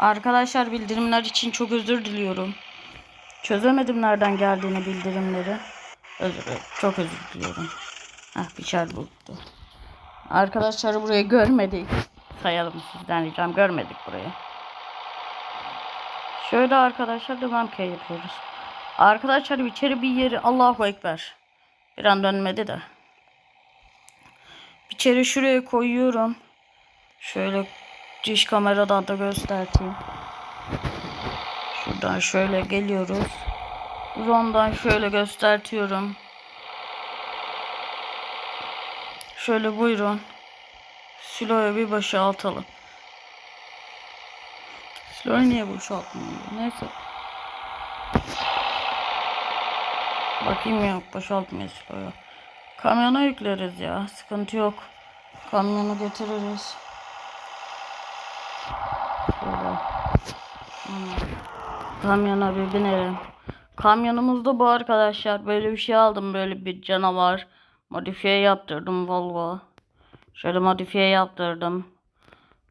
Arkadaşlar bildirimler için çok özür diliyorum. Çözemedim nereden geldiğini bildirimleri. Özür Çok özür diliyorum. Ah bir çar buldu. Arkadaşlar burayı görmedik. Sayalım sizden ricam görmedik burayı. Şöyle arkadaşlar devam ki yapıyoruz. Arkadaşlar içeri bir yeri Allahu Ekber. Bir an dönmedi de. İçeri şuraya koyuyorum. Şöyle diş kameradan da göstereyim. Şuradan şöyle geliyoruz. Zondan şöyle göstertiyorum. Şöyle buyurun. Silo'yu bir boşaltalım. Silo'yu niye boşaltmıyor? Neyse. Bakayım yok boşaltmıyor Silo'yu. Kamyona yükleriz ya. Sıkıntı yok. Kamyonu getiririz. Şöyle. Hmm. Kamyona bir binelim. Kamyonumuzda bu arkadaşlar. Böyle bir şey aldım. Böyle bir canavar. Modifiye yaptırdım Volvo. Şöyle modifiye yaptırdım.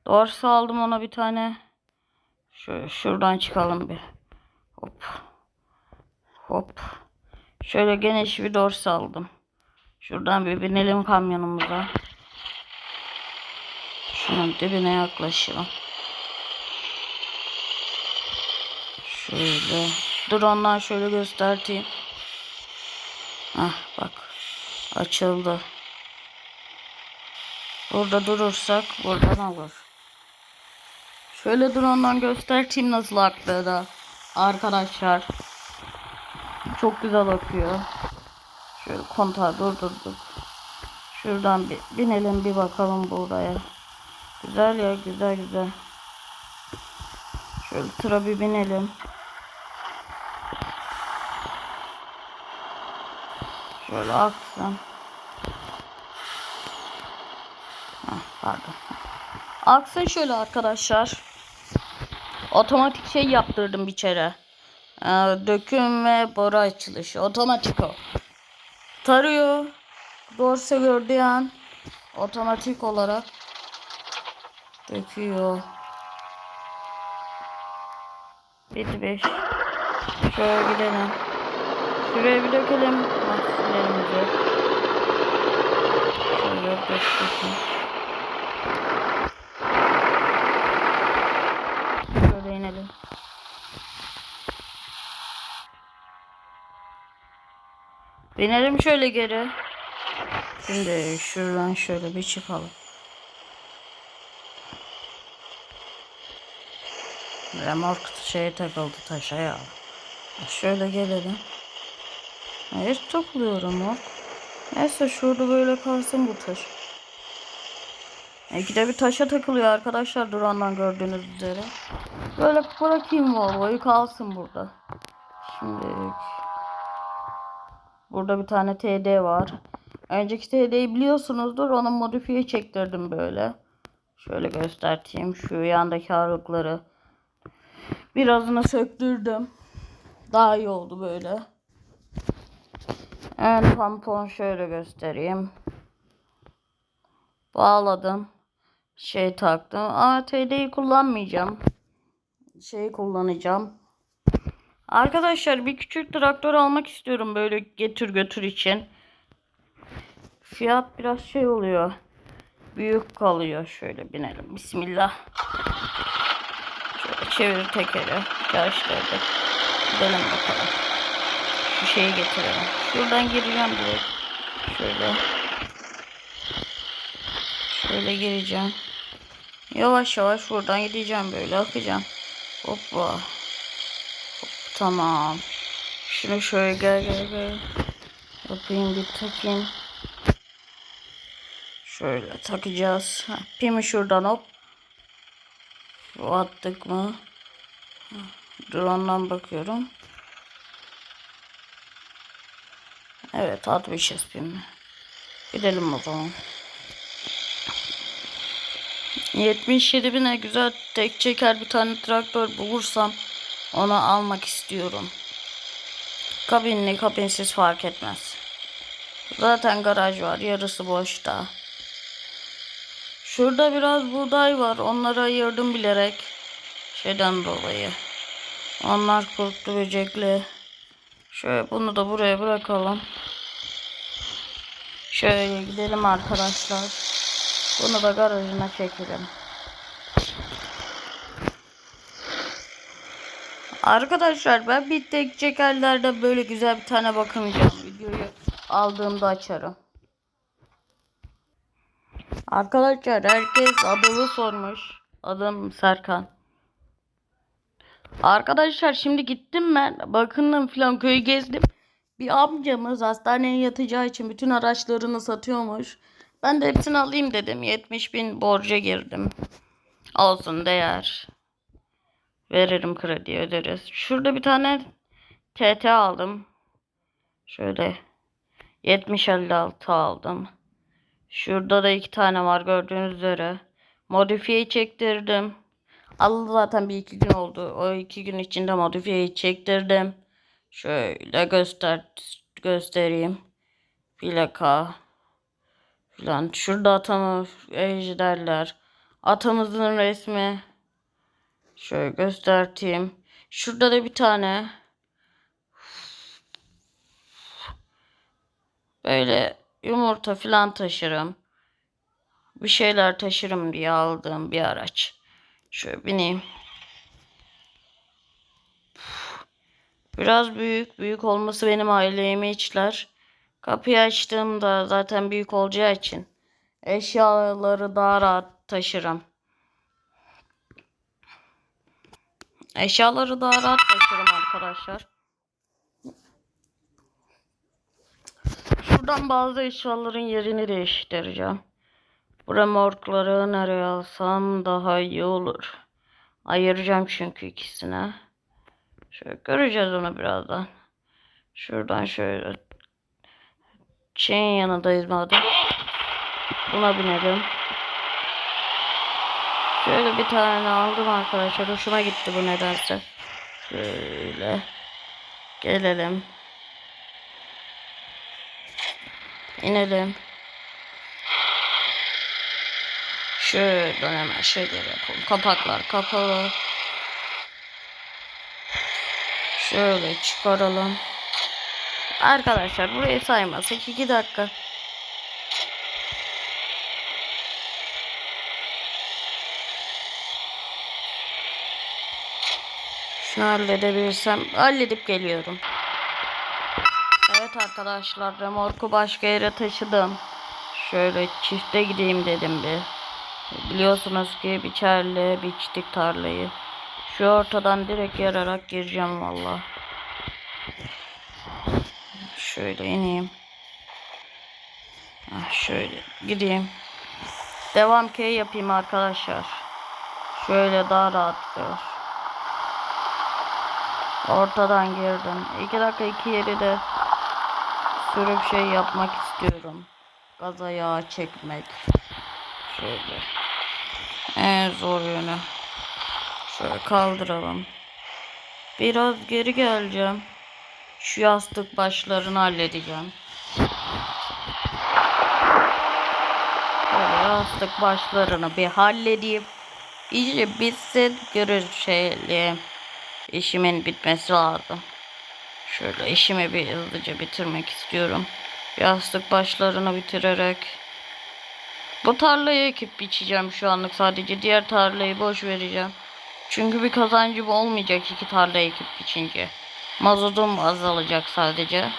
Dorsa aldım ona bir tane. Şöyle şuradan çıkalım bir. Hop. Hop. Şöyle geniş bir dorsa aldım. Şuradan bir binelim kamyonumuza. Şunun dibine yaklaşalım. Şöyle. Drone'dan şöyle göstereyim. Ah bak. Açıldı. Burada durursak buradan alır. Şöyle drone'dan göstereyim nasıl aktığını. Arkadaşlar. Çok güzel akıyor. Şöyle kontağı durdurduk. Şuradan bir binelim bir bakalım buraya. Güzel ya güzel güzel. Şöyle tıra bir binelim. Şöyle aksın. Heh, pardon. Aksın şöyle arkadaşlar. Otomatik şey yaptırdım bir kere. Ee, döküm ve boru açılışı. Otomatik o. Tarıyor. Dorse gördüğü an otomatik olarak döküyor. Bitti beş. Şöyle gidelim. Şuraya bir dökelim mahsullerimizi. Şöyle dökelim. Şöyle inelim. Binelim şöyle geri. Şimdi şuradan şöyle bir çıkalım. Remork şeye takıldı taşa ya. Şöyle gelelim. Hayır takılıyor remork. Neyse şurada böyle kalsın bu taş. İkide bir taşa takılıyor arkadaşlar durandan gördüğünüz üzere. Böyle bırakayım Volvo'yu kalsın burada. Şimdi burada bir tane TD var. Önceki TD'yi biliyorsunuzdur. Onu modifiye çektirdim böyle. Şöyle göstereyim şu yandaki ağırlıkları. Birazını söktürdüm. Daha iyi oldu böyle. Ön tampon şöyle göstereyim. Bağladım. Şey taktım. Ama TD'yi kullanmayacağım. Şeyi kullanacağım. Arkadaşlar bir küçük traktör almak istiyorum böyle getir götür için. Fiyat biraz şey oluyor. Büyük kalıyor. Şöyle binelim. Bismillah. Şöyle çevir tekeri. Çalıştırdık. Gidelim bakalım. Şu şeyi getirelim. Şuradan gireceğim direkt. Şöyle. Şöyle gireceğim. Yavaş yavaş buradan gideceğim böyle akacağım. Hoppa. Hop, tamam. Şunu şöyle gel gel gel. Yapayım bir takayım. Şöyle takacağız. Pimi şuradan hop. Attık mı? Drone'dan bakıyorum. Evet atmışız pimi. Gidelim o zaman. 77 bine güzel tek çeker bir tane traktör bulursam onu almak istiyorum. Kabinli kabinsiz fark etmez. Zaten garaj var yarısı boşta. Şurada biraz buğday var onları ayırdım bilerek. Şeyden dolayı. Onlar korktu böcekli. Şöyle bunu da buraya bırakalım. Şöyle gidelim arkadaşlar. Bunu da garajına çekelim. Arkadaşlar ben bir tek çekerlerde böyle güzel bir tane bakınacağım. Videoyu aldığımda açarım. Arkadaşlar herkes adımı sormuş. Adım Serkan. Arkadaşlar şimdi gittim ben. Bakındım filan köyü gezdim. Bir amcamız hastaneye yatacağı için bütün araçlarını satıyormuş. Ben de hepsini alayım dedim. 70 bin borca girdim. Olsun değer. Veririm kredi öderiz. Şurada bir tane TT aldım. Şöyle 70-56 aldım. Şurada da iki tane var gördüğünüz üzere. Modifiye çektirdim. Aldı zaten bir iki gün oldu. O iki gün içinde modifiyeyi çektirdim. Şöyle göster göstereyim. Plaka filan. Şurada atamı ejderler. Atamızın resmi. Şöyle göstereyim. Şurada da bir tane böyle yumurta filan taşırım. Bir şeyler taşırım diye aldığım bir araç. Şöyle bineyim. Biraz büyük. Büyük olması benim ailemi içler. Kapıyı açtığımda zaten büyük olacağı için eşyaları daha rahat taşırım. Eşyaları daha rahat taşırım arkadaşlar. Şuradan bazı eşyaların yerini değiştireceğim. Remorkları nereye alsam daha iyi olur. Ayıracağım çünkü ikisine. Şöyle göreceğiz onu birazdan. Şuradan şöyle. Şeyin yanındayız madem. Buna binelim. Şöyle bir tane aldım arkadaşlar. Hoşuma gitti bu nedense. Şöyle. Gelelim. İnelim. Şuradan hemen şöyle yapalım. Kapaklar kapalı. Şöyle çıkaralım. Arkadaşlar burayı saymazsak 2 dakika. Şunu halledebilirsem halledip geliyorum. Evet arkadaşlar remorku başka yere taşıdım. Şöyle çifte gideyim dedim bir. Biliyorsunuz ki biçerle biçtik tarlayı. Şu ortadan direkt yararak gireceğim valla. Şöyle ineyim. Ah, şöyle gideyim. Devam K yapayım arkadaşlar. Şöyle daha rahat gör. Ortadan girdim. İki dakika iki yeri de sürüp şey yapmak istiyorum. Gaza yağ çekmek. Şöyle. En zor yönü. Şöyle kaldıralım. Biraz geri geleceğim. Şu yastık başlarını halledeceğim. Böyle yastık başlarını bir halledeyim. İyice bitsin görür şeyli. İşimin bitmesi lazım. Şöyle işimi bir hızlıca bitirmek istiyorum. Yastık başlarını bitirerek. Bu tarlayı ekip biçeceğim şu anlık sadece. Diğer tarlayı boş vereceğim. Çünkü bir kazancım olmayacak iki tarla ekip biçince. Mazotum azalacak sadece.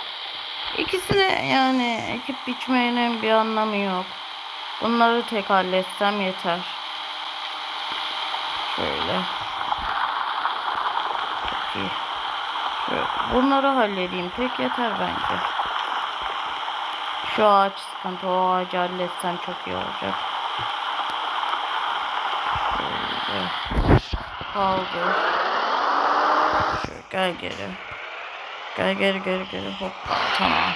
İkisine yani ekip biçmenin bir anlamı yok. Bunları tek halletsem yeter. Şöyle. İyi. Şöyle. Bunları halledeyim. Tek yeter bence. Şu ağaç sıkıntı. O ağacı halletsem çok iyi olacak. Şöyle gel geri. Gel geri geri geri. Hoppa. Tamam.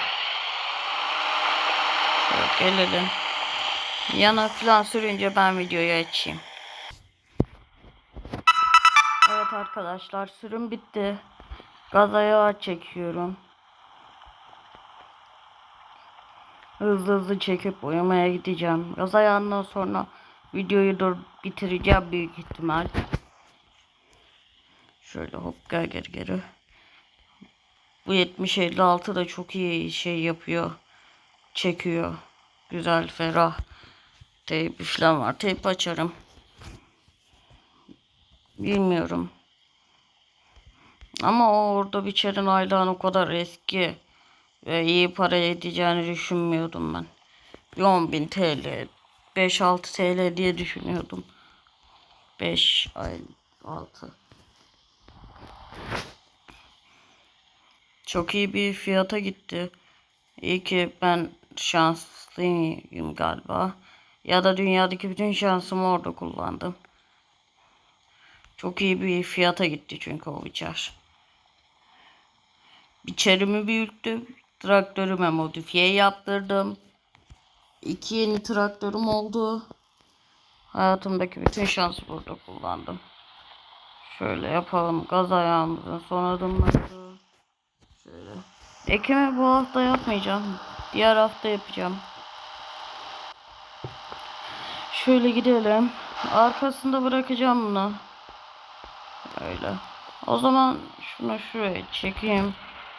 Şöyle gelelim. Yana falan sürünce ben videoyu açayım. Evet arkadaşlar sürüm bitti. Gaza yağ çekiyorum. Hızlı hızlı çekip uyumaya gideceğim. Gaza yağından sonra videoyu dur bitireceğim büyük ihtimal. Şöyle hop gel geri geri. Bu 7056 da çok iyi şey yapıyor. Çekiyor. Güzel, ferah. Teyp falan var. Teyp açarım. Bilmiyorum. Ama orada biçerin aylağın o kadar eski ve iyi para edeceğini düşünmüyordum ben. Bir 10.000 TL, 5-6 TL diye düşünüyordum. 5 ay 6. Çok iyi bir fiyata gitti. İyi ki ben şanslıyım galiba. Ya da dünyadaki bütün şansımı orada kullandım. Çok iyi bir fiyata gitti çünkü o biçer. Biçerimi büyüttüm. Traktörüme modifiye yaptırdım. İki yeni traktörüm oldu. Hayatımdaki bütün şansı burada kullandım. Şöyle yapalım. Gaz ayağımızın son adımları. Şöyle. Ekimi bu hafta yapmayacağım. Diğer hafta yapacağım. Şöyle gidelim. Arkasında bırakacağım bunu. Öyle. O zaman şunu şuraya çekeyim.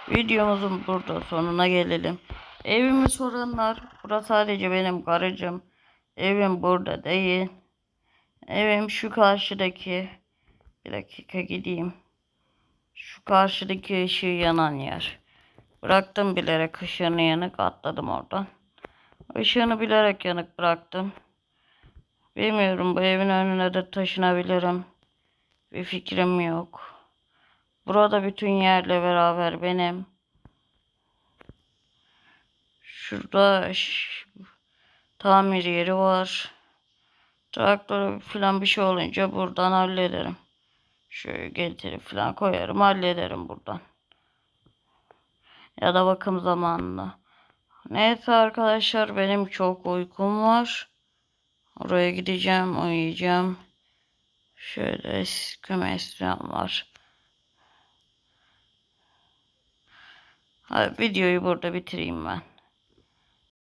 Videomuzun burada sonuna gelelim. Evimi soranlar. Burası sadece benim garajım. Evim burada değil. Evim şu karşıdaki. Bir dakika gideyim. Şu karşıdaki ışığı yanan yer. Bıraktım bilerek ışığını yanık atladım oradan. Işığını bilerek yanık bıraktım. Bilmiyorum bu evin önüne de taşınabilirim. Bir fikrim yok. Burada bütün yerle beraber benim. Şurada tamir yeri var. Traktör falan bir şey olunca buradan hallederim. Şöyle getirip falan koyarım hallederim buradan. Ya da bakım zamanında. Neyse arkadaşlar benim çok uykum var. Oraya gideceğim uyuyacağım. Şöyle kümes var. Hadi videoyu burada bitireyim ben.